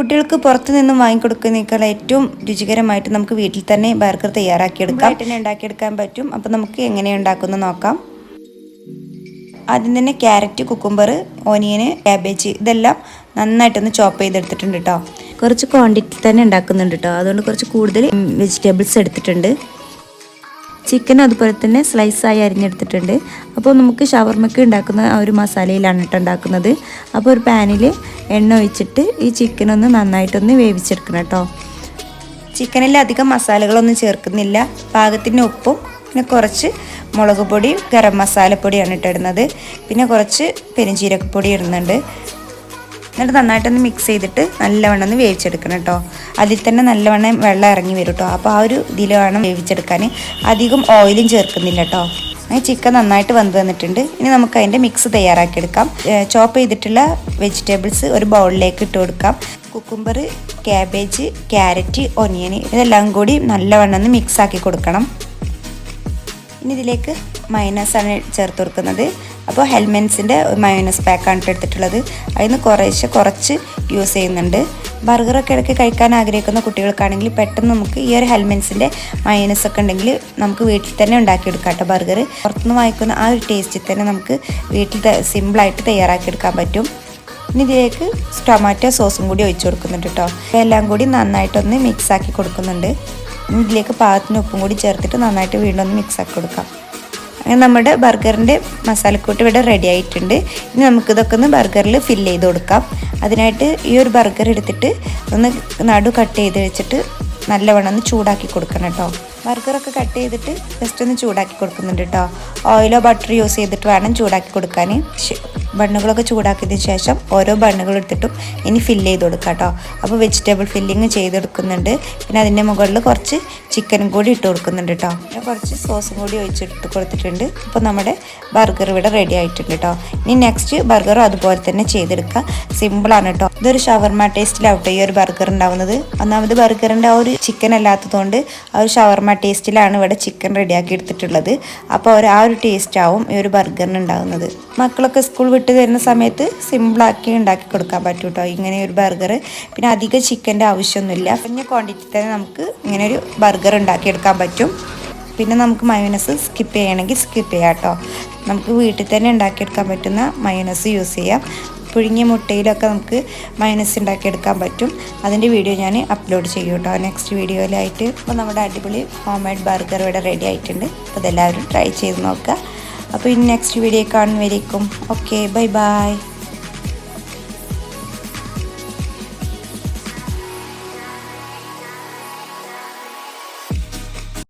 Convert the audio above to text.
കുട്ടികൾക്ക് പുറത്തു നിന്നും വാങ്ങിക്കൊടുക്കുന്നതിനേക്കാൾ ഏറ്റവും രുചികരമായിട്ട് നമുക്ക് വീട്ടിൽ തന്നെ ബർഗർ തയ്യാറാക്കിയെടുക്കാം. തന്നെ ഉണ്ടാക്കിയെടുക്കാൻ പറ്റും. അപ്പോൾ നമുക്ക് എങ്ങനെ ഉണ്ടാക്കുന്നു നോക്കാം. ആദ്യം തന്നെ ക്യാരറ്റ് കുക്കുംബർ ഓനിയന് ക്യാബേജ് ഇതെല്ലാം നന്നായിട്ടൊന്ന് ചോപ്പ് ചെയ്തെടുത്തിട്ടുണ്ട് കേട്ടോ കുറച്ച് ക്വാണ്ടിറ്റി തന്നെ ഉണ്ടാക്കുന്നുണ്ട് കേട്ടോ അതുകൊണ്ട് കുറച്ച് കൂടുതൽ വെജിറ്റബിൾസ് എടുത്തിട്ടുണ്ട്. ചിക്കനും അതുപോലെ തന്നെ സ്ലൈസായി അരിഞ്ഞെടുത്തിട്ടുണ്ട്. അപ്പോൾ നമുക്ക് ഷവർമ്മക്ക് ഉണ്ടാക്കുന്ന ആ ഒരു മസാലയിലാണ് കേട്ടോ ഉണ്ടാക്കുന്നത്. അപ്പോൾ ഒരു പാനിൽ എണ്ണ ഒഴിച്ചിട്ട് ഈ ചിക്കൻ ഒന്ന് നന്നായിട്ടൊന്ന് വേവിച്ചെടുക്കണം കേട്ടോ ചിക്കനിൽ അധികം മസാലകളൊന്നും ചേർക്കുന്നില്ല. പാകത്തിന് ഉപ്പും പിന്നെ കുറച്ച് മുളക് പൊടിയും ഗരം മസാലപ്പൊടിയാണ് ഇട്ടിടുന്നത് പിന്നെ കുറച്ച് പെരുംജീരകപ്പൊടി ഇടുന്നുണ്ട്. എന്നിട്ട് നന്നായിട്ടൊന്ന് മിക്സ് ചെയ്തിട്ട് നല്ലവണ്ണം ഒന്ന് വേവിച്ചെടുക്കണം കേട്ടോ. അതിൽ തന്നെ നല്ലവണ്ണം വെള്ളം ഇറങ്ങി വരും കേട്ടോ. അപ്പോൾ ആ ഒരു ഇതിൽ വേണം വേവിച്ചെടുക്കാൻ അധികം ഓയിലും ചേർക്കുന്നില്ല കേട്ടോ. അങ്ങനെ ചിക്കൻ നന്നായിട്ട് വന്ന് തന്നിട്ടുണ്ട് ഇനി നമുക്ക് അതിന്റെ മിക്സ് തയ്യാറാക്കിയെടുക്കാം. ചോപ്പ് ചെയ്തിട്ടുള്ള വെജിറ്റബിൾസ് ഒരു ബൗളിലേക്ക് ഇട്ട് കൊടുക്കാം. കുക്കുംബർ ക്യാബേജ് ക്യാരറ്റ് ഒനിയൻ ഇതെല്ലാം കൂടി നല്ലവണ്ണം ഒന്ന് മിക്സ് ആക്കി കൊടുക്കണം. ഇനി ഇതിലേക്ക് മൈനസാണ് ചേർത്ത് കൊടുക്കുന്നത്. അപ്പോൾ ഹെൽമെൻസിന്റെ മയോനസ് പാക്കാണ് എടുത്തിട്ടുള്ളത്. അതിന് കുറേശ്ശെ കുറച്ച് യൂസ് ചെയ്യുന്നുണ്ട്. ബർഗറൊക്കെ ഇടയ്ക്ക് കഴിക്കാൻ ആഗ്രഹിക്കുന്ന കുട്ടികൾക്കാണെങ്കിൽ പെട്ടെന്ന് നമുക്ക് ഈ ഒരു ഹെൽമെൻസിന്റെ മയോനസ് ഒക്കെ ഉണ്ടെങ്കിൽ നമുക്ക് വീട്ടിൽ തന്നെ ഉണ്ടാക്കിയെടുക്കാം കേട്ടോ ബർഗർ. പുറത്തുനിന്ന് വാങ്ങിക്കുന്ന ആ ഒരു ടേസ്റ്റിൽ തന്നെ നമുക്ക് വീട്ടിൽ സിമ്പിളായിട്ട് തയ്യാറാക്കിയെടുക്കാൻ പറ്റും. ഇനി ഇതിലേക്ക് ടൊമാറ്റോ സോസും കൂടി ഒഴിച്ചു കൊടുക്കുന്നുണ്ട് കേട്ടോ. എല്ലാം കൂടി നന്നായിട്ടൊന്ന് മിക്സ് ആക്കി കൊടുക്കുന്നുണ്ട്. ഇതിലേക്ക് പാകത്തിന് ഉപ്പും കൂടി ചേർത്തിട്ട് നന്നായിട്ട് വീണ്ടും ഒന്ന് മിക്സ് ആക്കി കൊടുക്കാം. അങ്ങനെ നമ്മുടെ ബർഗറിന്റെ മസാലക്കൂട്ട് ഇവിടെ റെഡി ആയിട്ടുണ്ട്. ഇനി നമുക്കിതൊക്കെ ഒന്ന് ബർഗറിൽ ഫില്ല് ചെയ്ത് കൊടുക്കാം. അതിനായിട്ട് ഈ ഒരു ബർഗർ എടുത്തിട്ട് ഒന്ന് നടു കട്ട് ചെയ്ത് വെച്ചിട്ട് നല്ലവണ്ണം ഒന്ന് ചൂടാക്കി കൊടുക്കണം കേട്ടോ. ബർഗറൊക്കെ കട്ട് ചെയ്തിട്ട് ജസ്റ്റ് ഒന്ന് ചൂടാക്കി കൊടുക്കുന്നുണ്ട് കേട്ടോ ഓയിലോ ബട്ടർ യൂസ് ചെയ്തിട്ട് വേണം ചൂടാക്കി കൊടുക്കാൻ. ബണ്ണുകളൊക്കെ ചൂടാക്കിയതിന് ശേഷം ഓരോ ബണ്ണുകൾ എടുത്തിട്ടും ഇനി ഫില്ല് ചെയ്ത് കൊടുക്കാം കേട്ടോ അപ്പോൾ വെജിറ്റബിൾ ഫില്ലിങ് ചെയ്തെടുക്കുന്നുണ്ട് പിന്നെ അതിന്റെ മുകളിൽ കുറച്ച് ചിക്കനും കൂടി ഇട്ട് കൊടുക്കുന്നുണ്ട് കേട്ടോ പിന്നെ കുറച്ച് സോസും കൂടി ഒഴിച്ചിട്ട് കൊടുത്തിട്ടുണ്ട്. അപ്പോൾ നമ്മുടെ ബർഗർ ഇവിടെ റെഡി ആയിട്ടുണ്ട് കേട്ടോ ഇനി നെക്സ്റ്റ് ബർഗറും അതുപോലെ തന്നെ ചെയ്തെടുക്കുക സിമ്പിളാണ് കേട്ടോ ഇതൊരു ഷവർമ ടേസ്റ്റിലാവട്ടെ ഈ ഒരു ബർഗർ ഉണ്ടാവുന്നത്. ഒന്നാമത് ബർഗറിന്റെ ആ ഒരു ചിക്കൻ അല്ലാത്തതുകൊണ്ട് ആ ഒരു ഷവർമ ടേസ്റ്റിലാണ് ഇവിടെ ചിക്കൻ റെഡിയാക്കി എടുത്തിട്ടുള്ളത്. അപ്പോൾ ഒരു ആ ഒരു ടേസ്റ്റാവും ഈ ഒരു ബർഗറിന് ഉണ്ടാകുന്നത് മക്കളൊക്കെ സ്കൂൾ വിട്ട് തരുന്ന സമയത്ത് സിമ്പിളാക്കി ഉണ്ടാക്കി കൊടുക്കാൻ പറ്റും കേട്ടോ ഇങ്ങനെ ഒരു ബർഗർ പിന്നെ അധികം ചിക്കന്റെ ആവശ്യമൊന്നുമില്ല. കുറഞ്ഞ ക്വാണ്ടിറ്റി തന്നെ നമുക്ക് ഇങ്ങനെ ഒരു ബർഗർ ഉണ്ടാക്കിയെടുക്കാൻ പറ്റും. പിന്നെ നമുക്ക് മയോനസ് സ്കിപ്പ് ചെയ്യണമെങ്കിൽ സ്കിപ്പ് ചെയ്യാം കേട്ടോ. നമുക്ക് വീട്ടിൽ തന്നെ ഉണ്ടാക്കിയെടുക്കാൻ പറ്റുന്ന മയോനസ് യൂസ് ചെയ്യാം. പുഴുങ്ങിയ മുട്ടയിലൊക്കെ നമുക്ക് മൈനസ് ഉണ്ടാക്കിയെടുക്കാൻ പറ്റും. അതിന്റെ വീഡിയോ ഞാൻ അപ്ലോഡ് ചെയ്യും കേട്ടോ. നെക്സ്റ്റ് വീഡിയോയിലായിട്ട് അപ്പോൾ നമ്മുടെ അടിപൊളി ഹോം മെയ്ഡ് ബർഗർ ഇവിടെ റെഡി ആയിട്ടുണ്ട്. അപ്പോൾ അതെല്ലാവരും ട്രൈ ചെയ്ത് നോക്കുക. അപ്പോൾ ഇനി next video കാണുന്നവരേക്കും. Okay bye bye